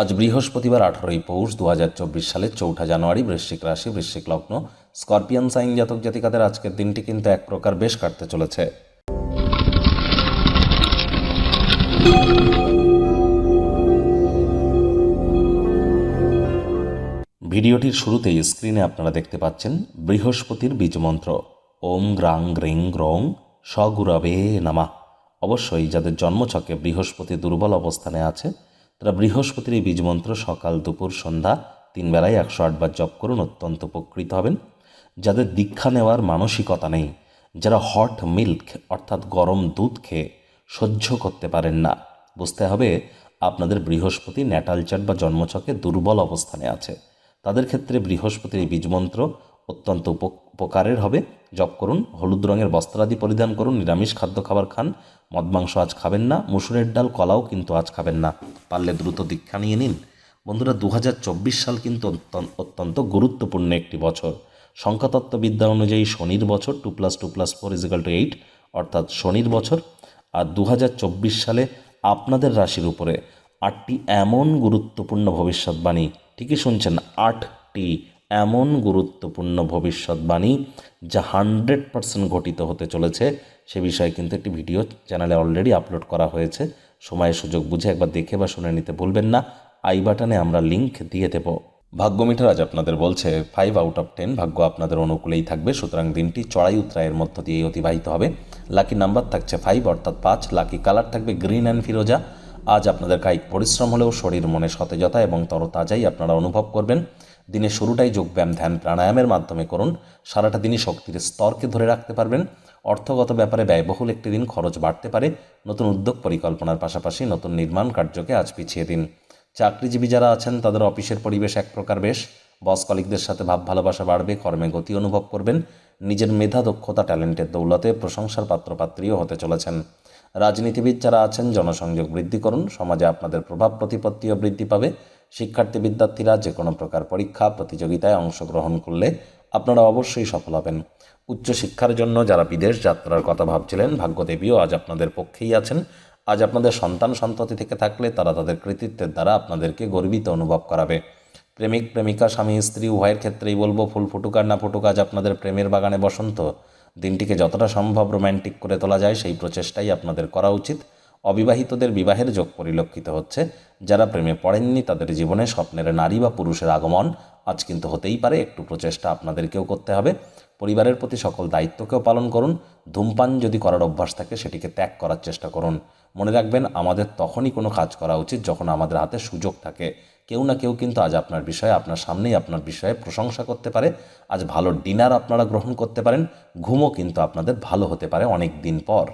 আজ বৃহস্পতিবার আঠারোই পৌষ দু হাজার চব্বিশ সালের চৌঠা জানুয়ারি বৃশ্চিক রাশি, বৃশ্চিক লগ্ন। স্করপিয়ান, সাইন জাতক জাতিকাদের আজকের দিনটি কিন্তু এক প্রকার বেশ কাটতে চলেছে। ভিডিওটির শুরুতেই স্ক্রিনে আপনারা দেখতে পাচ্ছেন বৃহস্পতির বীজমন্ত্র ওম গ্রাং গ্রিং গ্রং স্বগুরবে নামা। অবশ্যই যাদের জন্মছকে বৃহস্পতি দুর্বল অবস্থানে আছে তারা বৃহস্পতির এই বীজমন্ত্র সকাল দুপুর সন্ধ্যা তিন বেলায় একশো আটবার জপ করুন, অত্যন্ত উপকৃত হবেন। যাদের দীক্ষা নেওয়ার মানসিকতা নেই, যারা হট মিল্ক অর্থাৎ গরম দুধ খেয়ে সহ্য করতে পারেন না, বুঝতে হবে আপনাদের বৃহস্পতি ন্যাটাল চার্ট বা জন্মছকে দুর্বল অবস্থানে আছে। তাদের ক্ষেত্রে বীজমন্ত্র অত্যন্ত উপ- উপকারের হবে। জপ করুন, হলুদ রঙের বস্ত্রাদি পরিধান করুন, নিরামিষ খাদ্য খাবার খান। মদ মাংস আজ খাবেন না, মুসুরের ডাল, কলাও কিন্তু আজ খাবেন না। পারলে দ্রুত দীক্ষা নিয়ে নিন। বন্ধুরা দু হাজার চব্বিশ সাল কিন্তু অত্যন্ত- অত্যন্ত গুরুত্বপূর্ণ একটি বছর। সংখ্যাতত্ত্ববিদ্যা অনুযায়ী শনির বছর two plus two plus four is equal to eight, অর্থাৎ শনির বছর। আর দু হাজার চব্বিশ সালে আপনাদের রাশির উপরে আটটি এমন গুরুত্বপূর্ণ ভবিষ্যৎবাণী। ঠিকই শুনছেন, আটটি এমন গুরুত্বপূর্ণ ভবিষ্যৎবাণী যা হান্ড্রেড পার্সেন্ট ঘটিত হতে চলেছে, সে বিষয়ে কিন্তু একটি ভিডিও চ্যানেলে অলরেডি আপলোড করা হয়েছে। সময় সুযোগ বুঝে একবার দেখে বা শুনে নিতে ভুলবেন না। আই বাটনে আমরা লিংক দিয়ে দেব। ভাগ্য মিটার আজ আপনাদের বলছে ফাইভ আউট অফ টেন ভাগ্য আপনাদের অনুকূলেই থাকবে, সুতরাং দিনটি চড়াই উত্তরায়ের মধ্য দিয়েই অতিবাহিত হবে। লাকি নাম্বার থাকছে ফাইভ অর্থাৎ পাঁচ। লাকি কালার থাকবে গ্রিন অ্যান্ড ফিরোজা আজ আপনাদের কায়িক পরিশ্রম হলেও শরীর মনে সতেজতা এবং তরতাজাই আপনারা অনুভব করবেন। দিনে শুরুটাই যোগব্যায়াম ধ্যান, প্রাণায়ামের মাধ্যমে করুন। সারাটা দিনই শক্তির স্তরকে ধরে রাখতে পারবেন। অর্থগত ব্যাপারে ব্যয়বহুল একটি দিন খরচ বাড়তে পারে। নতুন উদ্যোগ পরিকল্পনার পাশাপাশি নতুন নির্মাণ কার্যকে আজ পিছিয়ে দিন। চাকরিজীবী যারা আছেন, তাদের অফিসের পরিবেশ এক প্রকার বেশ। বস কলিকদের সাথে ভাব ভালোবাসা বাড়বে, কর্মে গতি অনুভব করবেন, নিজের মেধা, দক্ষতা, ট্যালেন্টের দৌলতে প্রশংসার পাত্রপাত্রীও হতে চলেছেন। রাজনীতিবিদ যারা আছেন, জনসংযোগ বৃদ্ধি করুন, সমাজে আপনাদের প্রভাব প্রতিপত্তিও বৃদ্ধি পাবে। শিক্ষার্থী বিদ্যার্থীরা যে কোনো প্রকার পরীক্ষা, প্রতিযোগিতায় অংশগ্রহণ করলে আপনারা অবশ্যই সফল হবেন। উচ্চশিক্ষার জন্য যারা বিদেশ যাত্রার কথা ভাবছিলেন, ভাগ্যদেবীও আজ আপনাদের পক্ষেই আছেন। আজ আপনাদের সন্তান সন্ততি থেকে থাকলে তারা তাদের কৃতিত্বের দ্বারা আপনাদেরকে গর্বিত অনুভব করাবে। প্রেমিক, প্রেমিকা, স্বামী, স্ত্রী, উভয়ের ক্ষেত্রেই বলব, ফুল ফুটুক আর না ফুটুক, আজ আপনাদের প্রেমের বাগানে বসন্ত। দিনটিকে যতটা সম্ভব রোম্যান্টিক করে তোলা যায়, সেই প্রচেষ্টাই আপনাদের করা উচিত। অবিবাহিতদের বিবাহের যোগ পরিলক্ষিত হচ্ছে। যারা প্রেমে পড়েননি, তাদের জীবনে স্বপ্নের নারী বা পুরুষের আগমন আজ কিন্তু হতেই পারে। একটু প্রচেষ্টা আপনাদেরকেও করতে হবে। পরিবারের প্রতি সকল দায়িত্বকেও পালন করুন। ধূমপান যদি করার অভ্যাস থাকে, সেটিকে ত্যাগ করার চেষ্টা করুন। মনে রাখবেন, আমাদের তখনই কোনো কাজ করা উচিত যখন আমাদের হাতে সুযোগ থাকে। কেউ না কেউ কিন্তু আজ আপনার বিষয়ে, আপনার সামনেই আপনার বিষয়ে প্রশংসা করতে পারে। আজ ভালো ডিনার আপনারা গ্রহণ করতে পারেন। ঘুমও কিন্তু আপনাদের ভালো হতে পারে অনেক দিন পর।